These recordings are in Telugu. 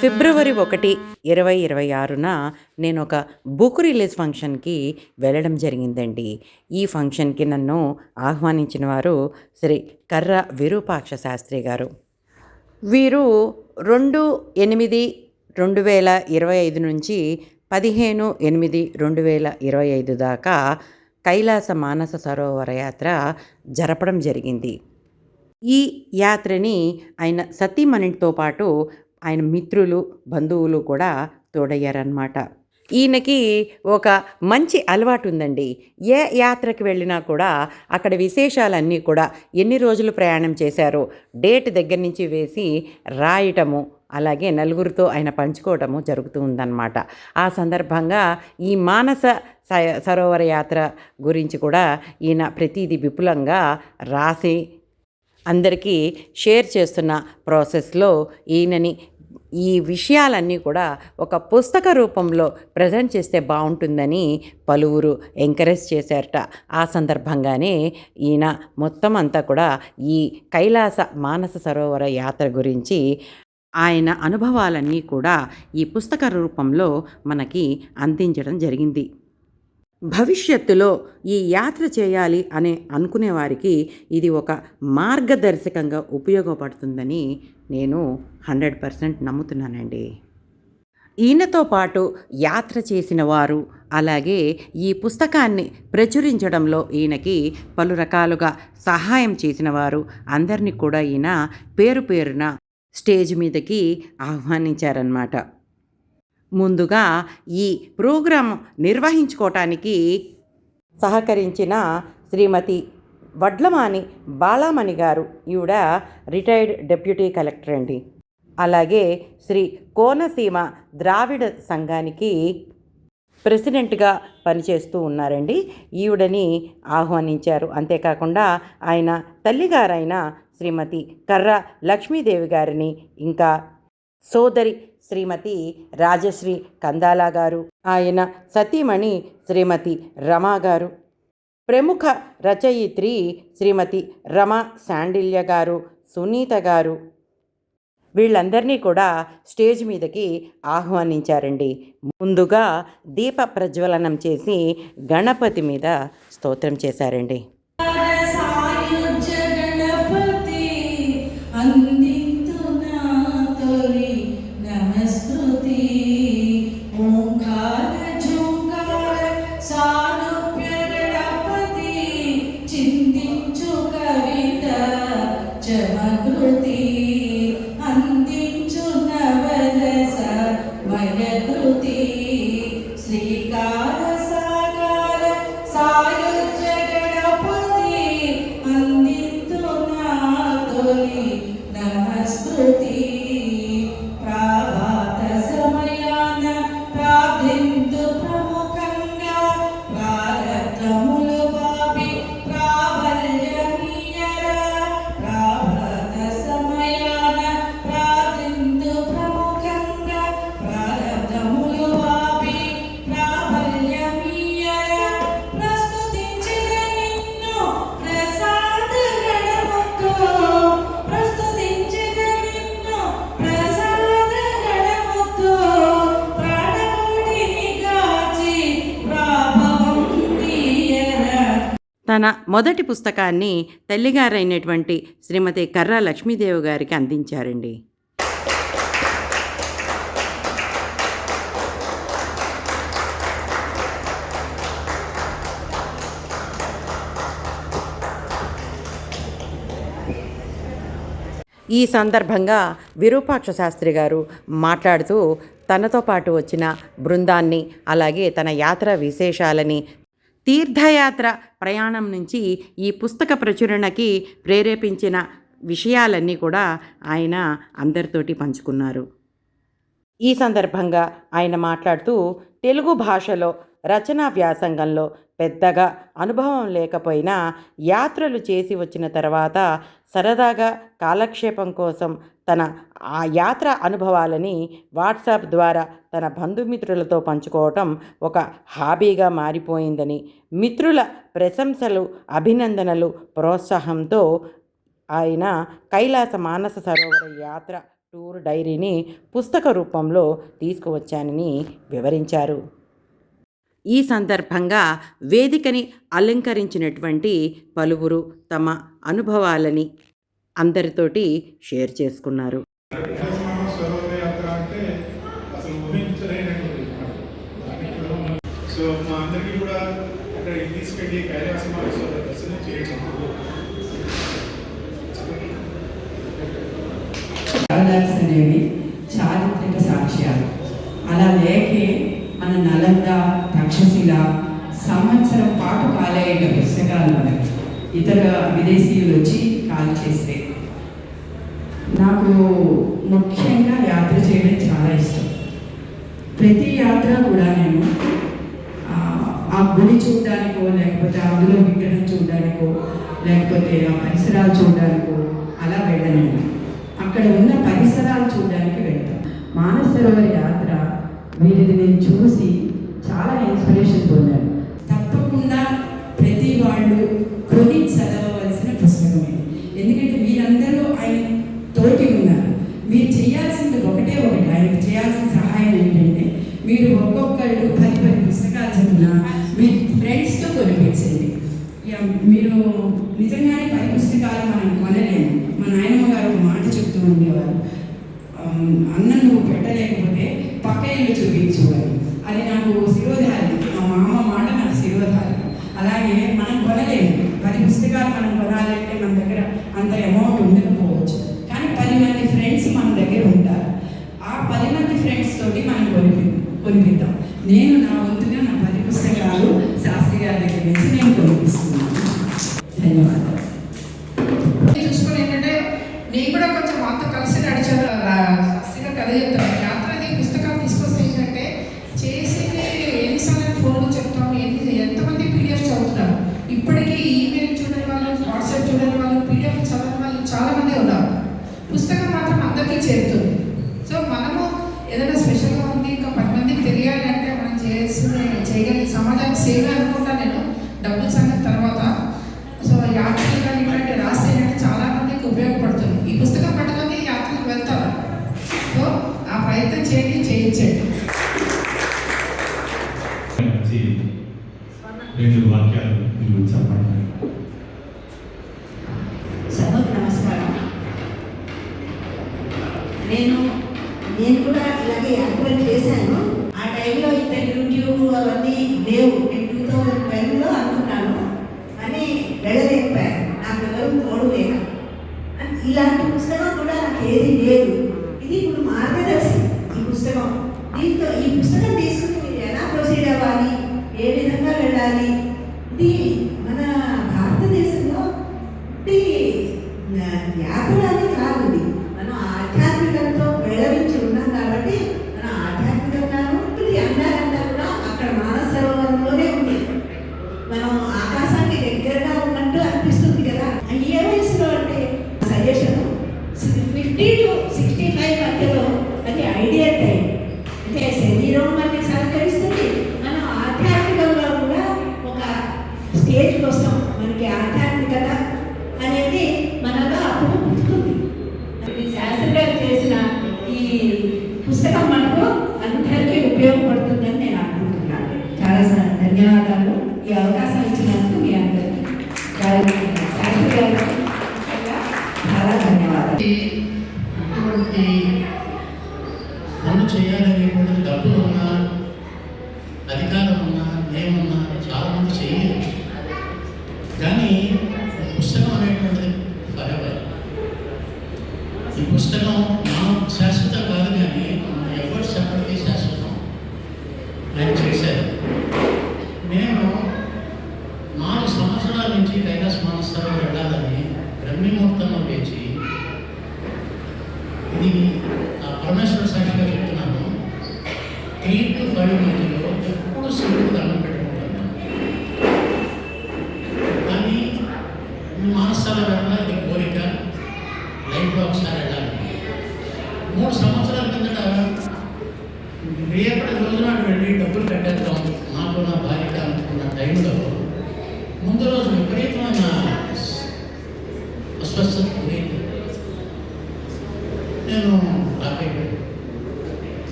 ఫిబ్రవరి ఒకటి ఇరవై ఇరవై ఆరున నేను ఒక బుక్ రిలీజ్ ఫంక్షన్కి వెళ్ళడం జరిగిందండి. ఈ ఫంక్షన్కి నన్ను ఆహ్వానించిన వారు శ్రీ కర్ర విరూపాక్ష శాస్త్రి గారు. వీరు రెండు ఎనిమిది రెండు వేల ఇరవై ఐదు నుంచి పదిహేను ఎనిమిది రెండు వేల ఇరవై ఐదు దాకా కైలాస మానస సరోవర యాత్ర జరపడం జరిగింది. ఈ యాత్రని ఆయన సతీమణితో పాటు ఆయన మిత్రులు బంధువులు కూడా తోడయ్యారనమాట ఈయనకి ఒక మంచి అలవాటు ఉందండి ఏ యాత్రకు వెళ్ళినా కూడా అక్కడ విశేషాలన్నీ కూడా ఎన్ని రోజులు ప్రయాణం చేశారో డేట్ దగ్గర నుంచి వేసి రాయటము అలాగే నలుగురితో ఆయన పంచుకోవటము జరుగుతూ ఉందన్నమాట. ఆ సందర్భంగా ఈ మానస సరోవర యాత్ర గురించి కూడా ఈయన ప్రతిదీ విపులంగా రాసి అందరికీ షేర్ చేస్తున్న ప్రాసెస్లో ఈయనని ఈ విషయాలన్నీ కూడా ఒక పుస్తక రూపంలో ప్రజెంట్ చేస్తే బాగుంటుందని పలువురు ఎంకరేజ్ చేశారట. ఆ సందర్భంగానే ఈయన మొత్తం అంతా కూడా ఈ కైలాస మానస సరోవర యాత్ర గురించి ఆయన అనుభవాలన్నీ కూడా ఈ పుస్తక రూపంలో మనకి అందించడం జరిగింది. భవిష్యత్తులో ఈ యాత్ర చేయాలి అనే అనుకునేవారికి ఇది ఒక మార్గదర్శకంగా ఉపయోగపడుతుందని నేను హండ్రెడ్ పర్సెంట్ నమ్ముతున్నానండి. ఈయనతో పాటు యాత్ర చేసిన వారు అలాగే ఈ పుస్తకాన్ని ప్రచురించడంలో ఈయనకి పలు రకాలుగా సహాయం చేసిన వారు అందరినీ కూడా ఈయన పేరు పేరున స్టేజ్ మీదకి ఆహ్వానించారన్నమాట. ముందుగా ఈ ప్రోగ్రాం నిర్వహించుకోవటానికి సహకరించిన శ్రీమతి వడ్లమాని బాలామణి గారు. ఈవిడ రిటైర్డ్ డెప్యూటీ కలెక్టర్ అండి. అలాగే శ్రీ కోనసీమ ద్రావిడ సంఘానికి ప్రెసిడెంట్గా పనిచేస్తూ ఉన్నారండి. ఈవిడని ఆహ్వానించారు. అంతేకాకుండా ఆయన తల్లిగారైన శ్రీమతి కర్ర లక్ష్మీదేవి గారిని ఇంకా సోదరి శ్రీమతి రాజశ్రీ కందాల గారు ఆయన సతీమణి శ్రీమతి రమా గారు. ప్రముఖ రచయిత్రి శ్రీమతి రమ శాండిల్య గారు సునీత గారు. వీళ్ళందరినీ కూడా స్టేజ్ మీదకి ఆహ్వానించారండి. ముందుగా దీప ప్రజ్వలనం చేసి గణపతి మీద స్తోత్రం చేశారండి. తన మొదటి పుస్తకాన్ని తల్లిగారైనటువంటి శ్రీమతి కర్ర లక్ష్మీదేవి గారికి అందించారండి. ఈ సందర్భంగా విరూపాక్ష శాస్త్రి గారు మాట్లాడుతూ తనతో పాటు వచ్చిన బృందాన్ని అలాగే తన యాత్ర విశేషాలని తీర్థయాత్ర ప్రయాణం నుంచి ఈ పుస్తక ప్రచురణకి ప్రేరేపించిన విషయాలన్నీ కూడా ఆయన అందరితోటి పంచుకున్నారు. ఈ సందర్భంగా ఆయన మాట్లాడుతూ తెలుగు భాషలో రచనా వ్యాసంగంలో పెద్దగా అనుభవం లేకపోయినా యాత్రలు చేసి వచ్చిన తర్వాత సరదాగా కాలక్షేపం కోసం తన ఆ యాత్ర అనుభవాలని వాట్సాప్ ద్వారా తన బంధుమిత్రులతో పంచుకోవటం ఒక హాబీగా మారిపోయిందని మిత్రుల ప్రశంసలు అభినందనలు ప్రోత్సాహంతో ఆయన కైలాస మానస సరోవర యాత్ర టూర్ డైరీని పుస్తక రూపంలో తీసుకువచ్చానని వివరించారు. ఈ సందర్భంగా వేదికని అలంకరించినటువంటి పలువురు తమ అనుభవాలని అందరితోటి షేర్ చేసుకున్నారు. కాళిదాస్ అనేవి చారిత్రక సాక్ష్యాలు. అలా లేకే మన నలంద తక్షశిల సంవత్సరం పాటు కాలేయ పుస్తకాలు మనకి. ఇతర విదేశీయులు వచ్చి కాల్ చేస్తే నాకు ముఖ్యంగా యాత్ర చేయడం చాలా ఇష్టం. ప్రతి యాత్ర కూడా నేను ఆ గుడి చూడడానికో లేకపోతే అందులో విగ్రహం చూడడానికో లేకపోతే ఆ పరిసరాలు చూడడానికో అలా వెళ్ళను. అక్కడ ఉన్న పరిసరాలు చూడడానికి వెళ్తాను. మానసరోవర్ యాత్ర వీరిని నేను చూసి చాలా ఇన్స్పిరేషన్ పొందాను. తప్పకుండా ప్రతి వాళ్ళు కొని చదవవలసిన పుస్తకమే. ఎందుకంటే మీరు ఒక్కొక్కళ్ళు పది పది పుస్తకాలు చదివిన మీ ఫ్రెండ్స్తో కొనిపించండి. మీరు నిజంగానే పది పుస్తకాలు మనం కొనలేము. మా నాయనమ్మ గారు ఒక మాట చెప్తూ ఉండేవారు. అన్నం నువ్వు పెట్టలేకపోతే పక్క ఇల్లు చూపించేవారు. అది నాకు శిరోధారి మా మామ మాట నాకు శిరోధారి అలాగే మనం కొనలేము. పది పుస్తకాలు మనం కొనాలంటే మన దగ్గర వింటాం నేను Động. తీసుకుని మీరు ఎలా ప్రొసీడ్ అవ్వాలి. ఏ విధంగా వెళ్ళాలి? hablarlo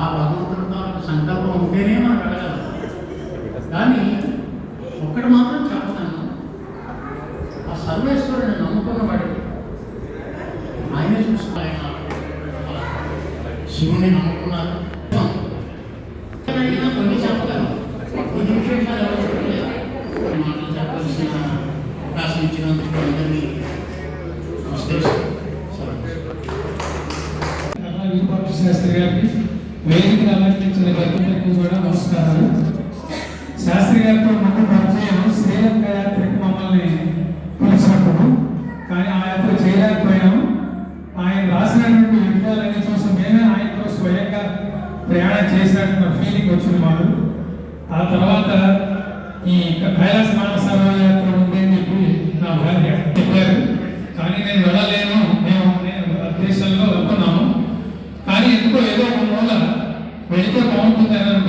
ఆ భగవంతుడితో సంకల్పం ఉంటేనే మనం వెళ్ళగలం. కానీ ప్రయాణం చేశారన్న ఫీలింగ్ వచ్చింది మాకు. ఆ తర్వాత ఈ కైలాస మానసరో యాత్ర అని చెప్పి నా భార్య చెప్పారు. కానీ నేను వెళ్ళలేను. మేము దేశంలో వెళ్తున్నాము కానీ ఎందుకో ఏదో ఒక మూల వెళితే బాగుంటుంది అని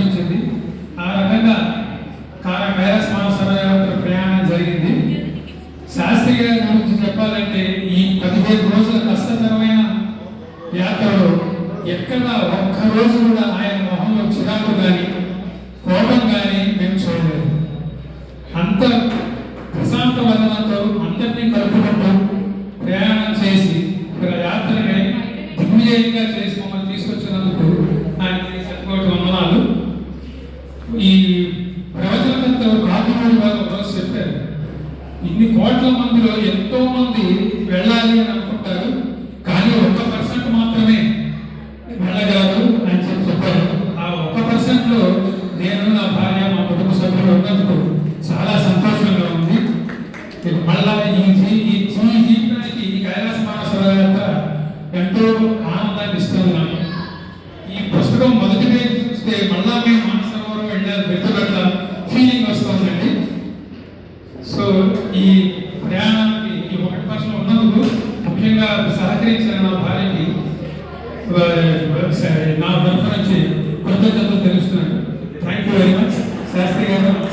estás escribiendo?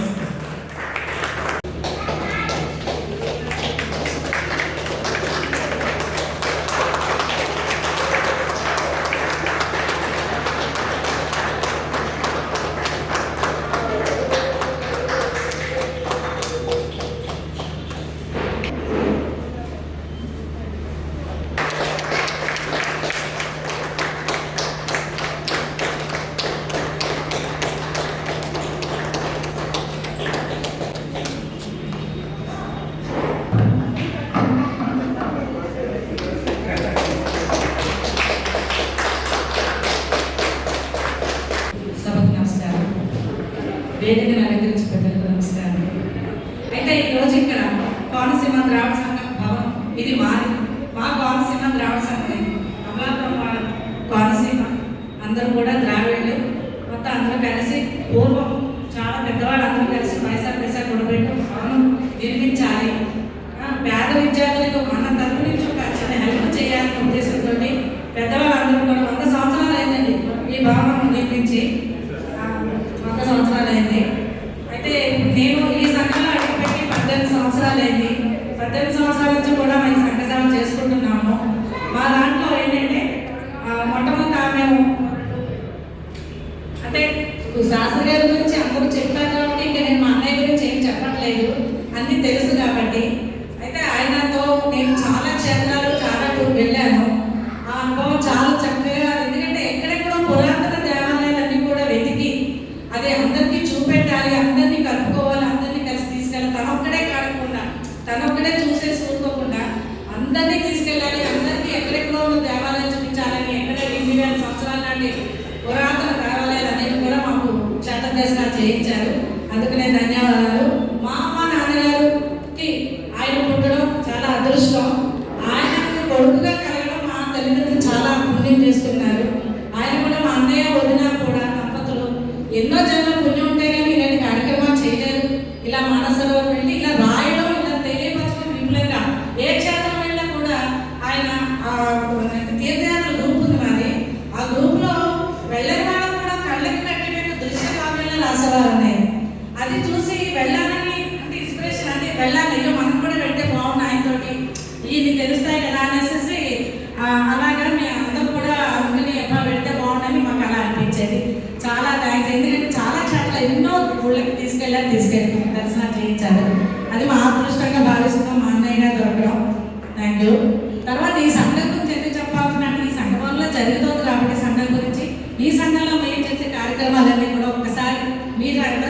వేదికను అలంకరించి అలంకరించబడ్డారు నమస్కారం అయితే ఈరోజు ఇక్కడ కోనసీమ ద్రావిడ సంఘం భవన్ ఇది మాది మా కోనసీమ ద్రావిడ సంఘం. అమలాపురం కోనసీమ. అందరూ కూడా ద్రావిడ శాస్త్ర గారి గురించి అందరూ చెప్పారు కాబట్టి ఇంకా నేను మా అన్నయ్య గురించి ఏం చెప్పట్లేదు. అన్నీ తెలుసు కాబట్టి. అయితే ఆయనతో నేను చాలా క్షేత్రాలు చాలా టూర్ వెళ్ళాను. ఆ అనుభవం చాలా ప్రదర్శన చేయ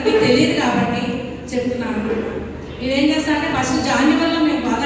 మనకి తెలియదు కాబట్టి చెప్తున్నాను. నేనేం చేస్తానంటే ఫస్ట్ జాన్యువల్లో మేము బాధ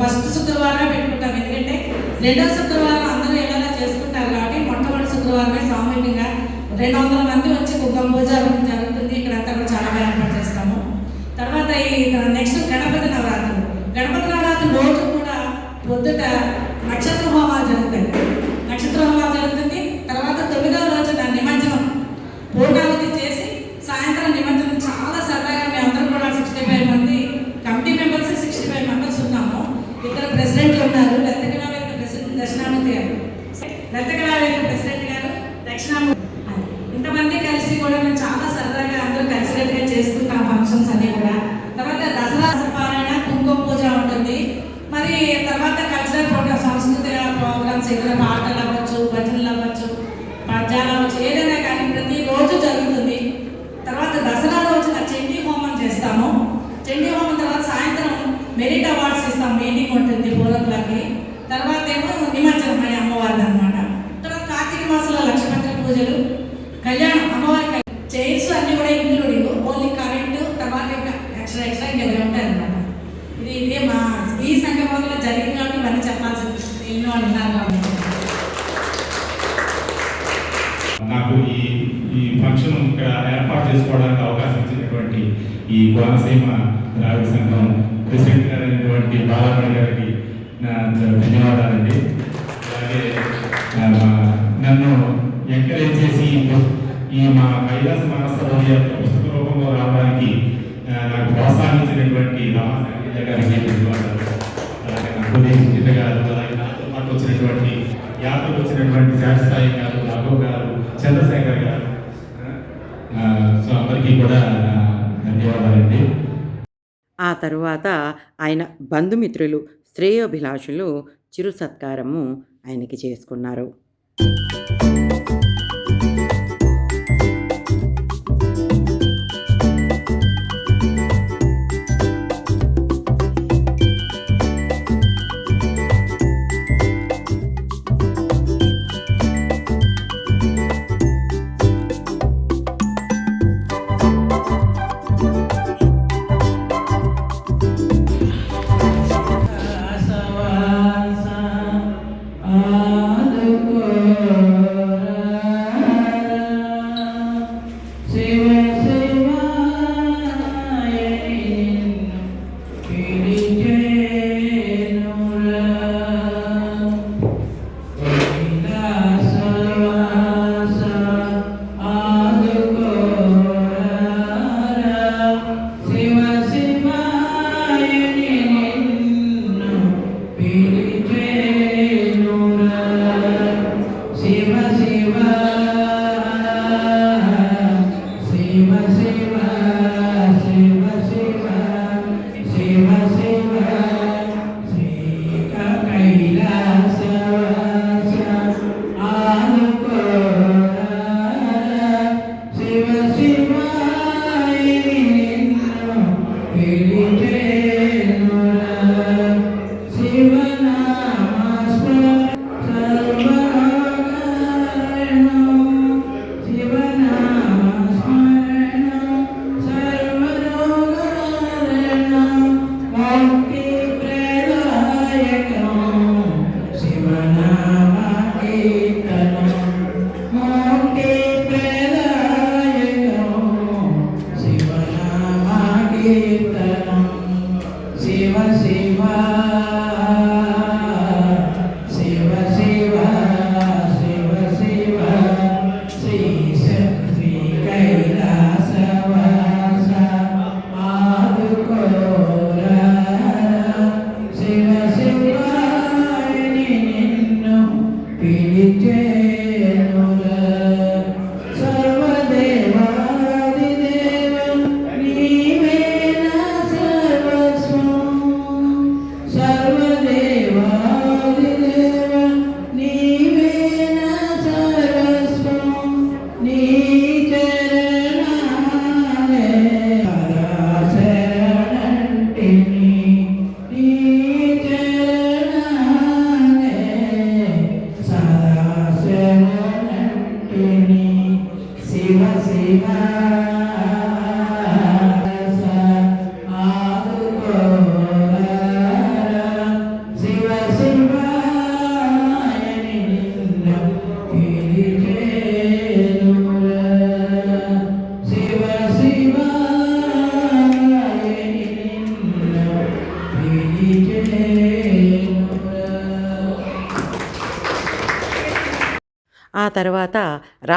ఫస్ట్ శుక్రవారమే పెట్టుకుంటాం. ఎందుకంటే రెండో శుక్రవారం అందరూ ఎలా చేసుకుంటారు కాబట్టి మొట్టమొదటి శుక్రవారమే సామూహికంగా రెండు వందల ನಿಮ್ಮ తరువాత ఆయన బంధుమిత్రులు శ్రేయోభిలాషులు చిరు సత్కారము ఆయనకి చేసుకున్నారు. being able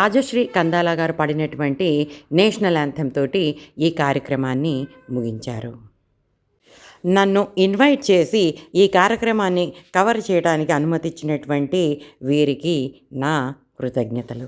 రాజశ్రీ కందాల గారు పాడినటువంటి నేషనల్ యాంథెమ్ తోటి ఈ కార్యక్రమాన్ని ముగించారు. నన్ను ఇన్వైట్ చేసి ఈ కార్యక్రమాన్ని కవర్ చేయడానికి అనుమతిచ్చినటువంటి వీరికి నా కృతజ్ఞతలు.